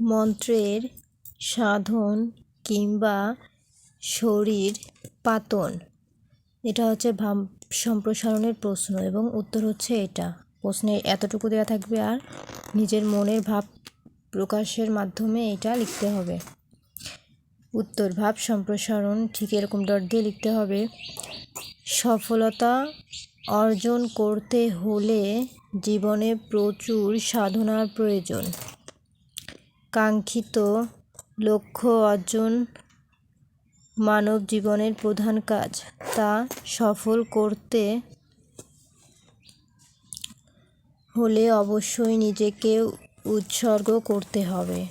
মন্ত্রের সাধন কিংবা শরীর পাতন। এটা হচ্ছে ভাব সম্প্রসারণের প্রশ্ন এবং উত্তর হচ্ছে এটা। প্রশ্নে এতটুকু দেওয়া থাকবে আর নিজের মনের ভাব প্রকাশের মাধ্যমে এটা লিখতে হবে। উত্তর, ভাব সম্প্রসারণ, ঠিক এরকম ডট দিয়ে লিখতে হবে। সফলতা অর্জন করতে হলে জীবনে প্রচুর সাধনার প্রয়োজন। কাঙ্ক্ষিত লক্ষ্য অর্জন মানব জীবনের প্রধান কাজ। তা সফল করতে হলে অবশ্যই নিজেকে উৎসর্গ করতে হবে।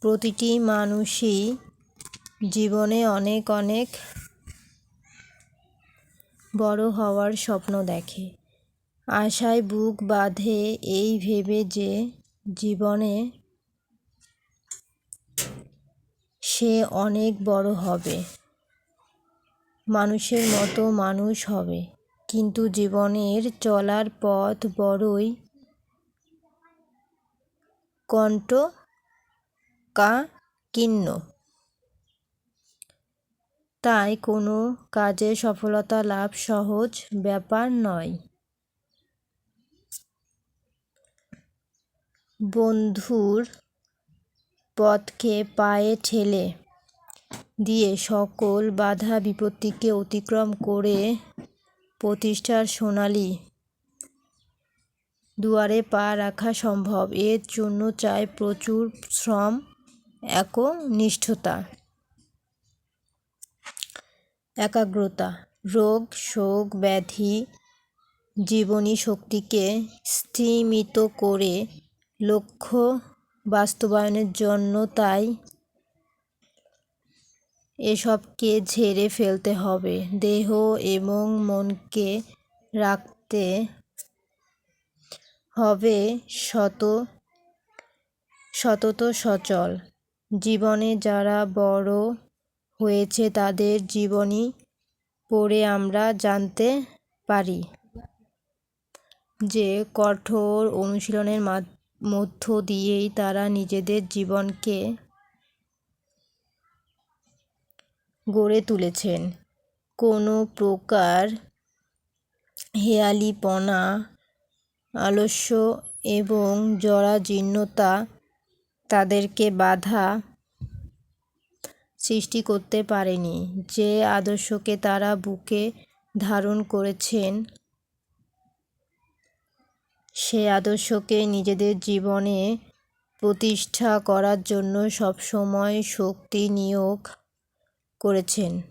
প্রতিটি মানুষই জীবনে অনেক অনেক বড় হওয়ার স্বপ্ন দেখে। আশায় বুক বাঁধে এই ভেবে যে জীবনে সে অনেক বড় হবে। মানুষের মতো মানুষ হবে। কিন্তু জীবনের চলার পথ বড়ই কণ্টকাকীর্ণ তাই কোনো কাজে সফলতা লাভ সহজ ব্যাপার নয়। বন্ধুর পথকে পায়ে ঠেলে দিয়ে সকল বাধা বিপত্তিকে অতিক্রম করে প্রতিষ্ঠার সোনালি দুয়ারে পা রাখা সম্ভব। এর জন্য চাই প্রচুর শ্রম, একনিষ্ঠতা, একাগ্রতা। রোগ, শোক, ব্যাধি, জীবনী শক্তিকে স্তিমিত করে লক্ষ্য বাস্তবায়নের জন্য তাই এসবকে ঝেড়ে ফেলতে হবে। দেহ এবং মনকে রাখতে হবে শত, সতত সচল। জীবনে যারা বড় হয়েছে, তাদের জীবনী পড়ে আমরা জানতে পারি যে কঠোর অনুশীলনের মধ্য দিয়েই তারা নিজেদের জীবনকে গড়ে তুলেছেন। কোনো প্রকার হেয়ালিপনা, আলস্য এবং জরাজীর্ণতা তাদেরকে বাধা সৃষ্টি করতে পারেনি। যে আদর্শকে তারা বুকে ধারণ করেছেন সে আদর্শকে নিজেদের জীবনে প্রতিষ্ঠা করার জন্য সবসময় শক্তি নিয়োগ করেছেন।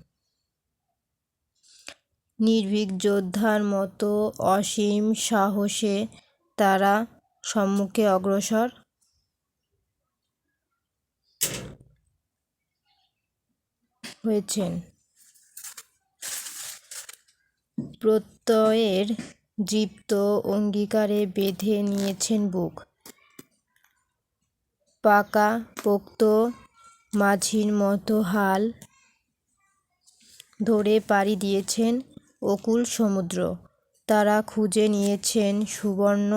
নির্ভীক যোদ্ধার মতো অসীম সাহসে তারা সম্মুখে অগ্রসর। হয়েছেন। প্রত্যয়ের দৃপ্ত অঙ্গীকারে বেঁধে নিয়েছেন বুক। পাকা, পোক্ত, মাঝির মতো হাল ধরে পাড়ি দিয়েছেন অকুল সমুদ্র। তারা খুঁজে নিয়েছেন সুবর্ণ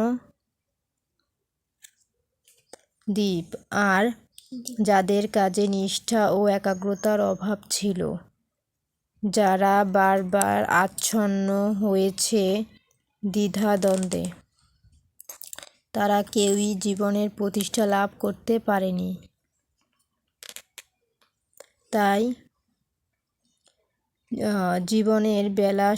দ্বীপ আর যাদের কাজে নিষ্ঠা ও একাগ্রতার অভাব ছিল। যারা বারবার আচ্ছন্ন হয়েছে দ্বিধাদ্বন্দ্বে। তারা কেউই জীবনের প্রতিষ্ঠা লাভ করতে পারেনি। তাই জীবনের বেলা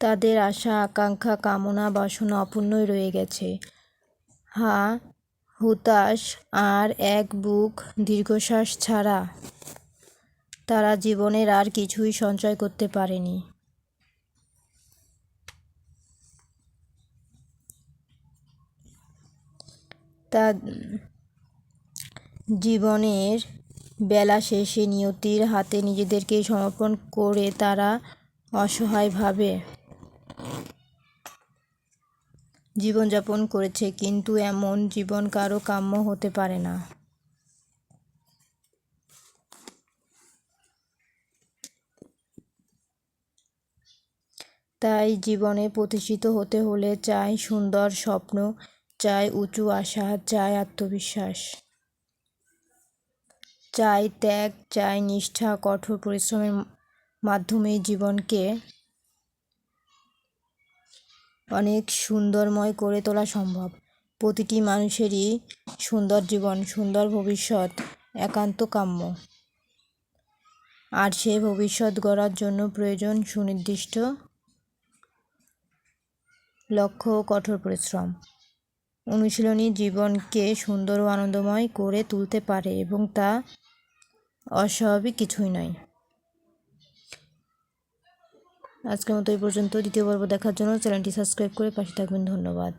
তাদের আশা, আকাঙ্ক্ষা, কামনা, বাসনা অপূর্ণই রয়ে গেছে। হা, হুতাশ আর এক বুক দীর্ঘশ্বাস ছাড়া তারা জীবনের আর কিছুই সঞ্চয় করতে পারেনি। তা জীবনের বেলা শেষে নিয়তির হাতে নিজেদেরকে সমর্পণ করে তারা অসহায়ভাবে জীবনযাপন করেছে, কিন্তু এমন জীবন কারও কাম্য হতে পারে না। তাই জীবনে প্রতিষ্ঠিত হতে হলে চাই সুন্দর স্বপ্ন, চাই উঁচু আশা, চাই আত্মবিশ্বাস। চাই ত্যাগ, চাই নিষ্ঠা, কঠোর পরিশ্রমের মাধ্যমে জীবনকে অনেক সুন্দরময় করে তোলা সম্ভব। প্রতিটি মানুষেরই সুন্দর জীবন, সুন্দর ভবিষ্যৎ, একান্ত কাম্য। আর সে ভবিষ্যৎ গড়ার জন্য প্রয়োজন সুনির্দিষ্ট লক্ষ্য ও কঠোর পরিশ্রম। অনুশীলনী জীবনকে সুন্দর ও আনন্দময় করে তুলতে পারে এবং তা অস্বাভাবিক কিছুই নয়। আজকের মতো এই পর্যন্ত। দ্বিতীয় পর্ব দেখার জন্য চ্যানেলটি সাবস্ক্রাইব করে পাশে থাকবেন। ধন্যবাদ।